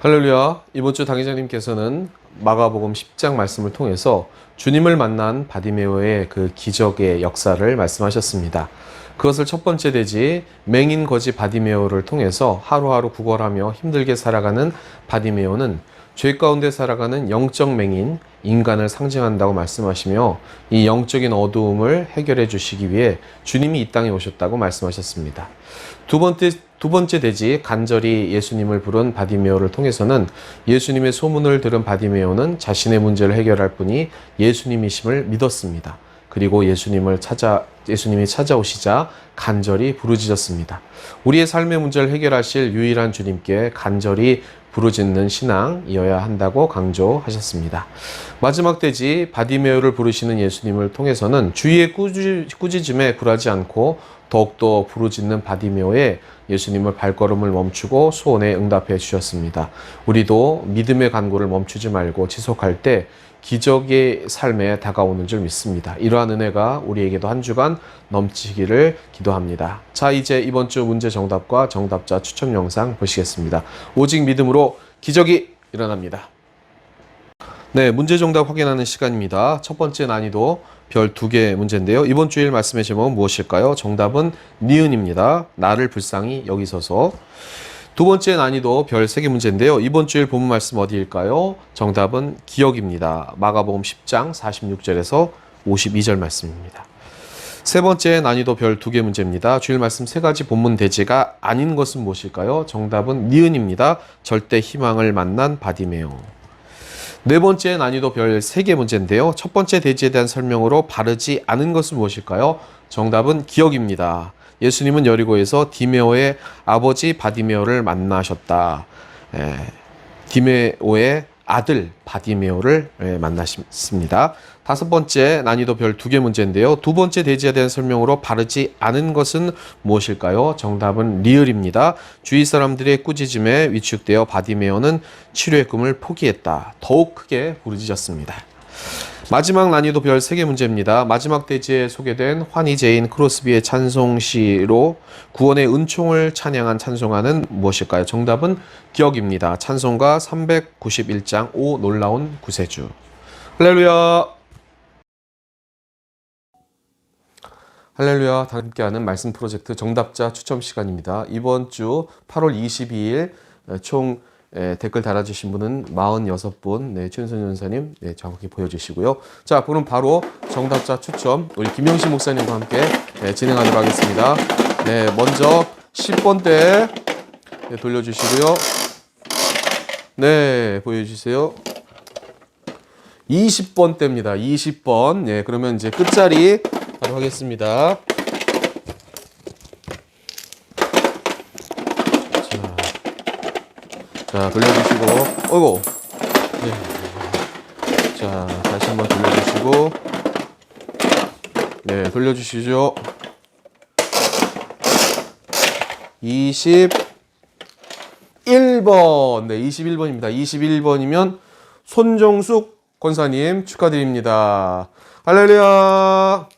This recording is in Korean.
할렐루야. 이번 주 당회장님께서는 마가복음 10장 말씀을 통해서 주님을 만난 바디메오의 그 기적의 역사를 말씀하셨습니다. 그것을 첫 번째 되지 맹인 거지 바디메오를 통해서 하루하루 구걸하며 힘들게 살아가는 바디메오는 죄 가운데 살아가는 영적 맹인 인간을 상징한다고 말씀하시며 이 영적인 어두움을 해결해 주시기 위해 주님이 이 땅에 오셨다고 말씀하셨습니다. 두 번째 두 번째 되지 간절히 예수님을 부른 바디메오를 통해서는 예수님의 소문을 들은 바디메오는 자신의 문제를 해결할 분이 예수님이심을 믿었습니다. 그리고 예수님을 찾아 예수님이 찾아오시자 간절히 부르짖었습니다. 우리의 삶의 문제를 해결하실 유일한 주님께 간절히 부르짖는 신앙이어야 한다고 강조하셨습니다. 마지막 대지 바디메오를 부르시는 예수님을 통해서는 주위의 꾸짖음에 굴하지 않고 더욱더 부르짖는 바디메오에 예수님을 발걸음을 멈추고 소원에 응답해 주셨습니다. 우리도 믿음의 간구를 멈추지 말고 지속할 때 기적의 삶에 다가오는 줄 믿습니다. 이러한 은혜가 우리에게도 한 주간 넘치기를 기도합니다. 자, 이제 이번 주 문제 정답과 정답자 추첨 영상 보시겠습니다. 오직 믿음으로 기적이 일어납니다. 네, 문제 정답 확인하는 시간입니다. 첫 번째 난이도 별 두개 문제인데요. 이번 주일 말씀의 제목은 무엇일까요? 정답은 니은입니다. 나를 불쌍히 여기 서서. 두 번째 난이도 별 세 개 문제인데요. 이번 주일 본문 말씀 어디일까요? 정답은 기억입니다. 마가복음 10장 46절에서 52절 말씀입니다. 세 번째 난이도 별 두 개 문제입니다. 주일 말씀 세 가지 본문 대지가 아닌 것은 무엇일까요? 정답은 니은입니다. 절대 희망을 만난 바디메오. 네 번째 난이도 별세개 문제인데요. 첫 번째 대지에 대한 설명으로 바르지 않은 것은 무엇일까요? 정답은 기억입니다. 예수님은 여리고에서 디메오의 아버지 바디메오를 만나셨다. 에, 디메오의 아들 바디메오를 에, 만나셨습니다. 다섯 번째 난이도 별 두 개 문제인데요. 두 번째 대지에 대한 설명으로 바르지 않은 것은 무엇일까요? 정답은 리을입니다. 주위 사람들의 꾸짖음에 위축되어 바디메오는 치료의 꿈을 포기했다. 더욱 크게 부르짖었습니다. 마지막 난이도 별 3개 문제입니다. 마지막 대지에 소개된 환희제인 크로스비의 찬송시로 구원의 은총을 찬양한 찬송가는 무엇일까요? 정답은 기억입니다. 찬송가 391장 5 놀라운 구세주. 할렐루야. 할렐루야. 다 함께하는 말씀 프로젝트 정답자 추첨 시간입니다. 이번 주 8월 22일 총 예, 댓글 달아주신 분은 46분, 네, 최은선 전사님, 네, 정확히 보여주시고요. 자, 그럼 바로 정답자 추첨, 우리 김영신 목사님과 함께 네, 진행하도록 하겠습니다. 네, 먼저 10번대 네, 돌려주시고요. 네, 보여주세요. 20번대입니다. 20번. 네, 그러면 이제 끝자리 바로 하겠습니다. 자, 돌려주시고, 어이구. 네. 자, 다시 한번 돌려주시고, 네, 돌려주시죠. 21번. 네, 21번입니다. 21번이면 손정숙 권사님 축하드립니다. 할렐루야.